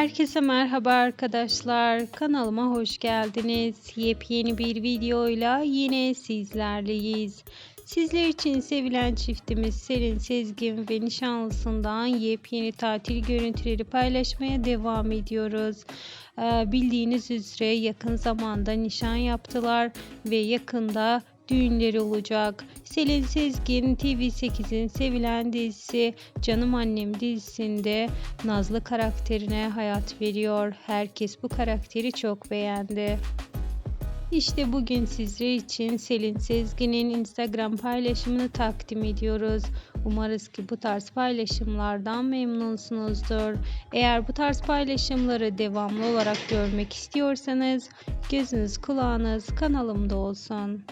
Herkese merhaba arkadaşlar. Kanalıma hoş geldiniz. Yepyeni bir videoyla yine sizlerleyiz. Sizler için sevilen çiftimiz Selin Sezgin ve nişanlısından yepyeni tatil görüntüleri paylaşmaya devam ediyoruz. Ee, bildiğiniz üzere yakın zamanda nişan yaptılar ve yakında düğünleri olacak. Selin Sezgin TV8'in sevilen dizisi Canım Annem dizisinde Nazlı karakterine hayat veriyor. Herkes bu karakteri çok beğendi. İşte bugün sizler için Selin Sezgin'in Instagram paylaşımını takdim ediyoruz. Umarız ki bu tarz paylaşımlardan memnunsunuzdur. Eğer bu tarz paylaşımları devamlı olarak görmek istiyorsanız gözünüz kulağınız kanalımda olsun.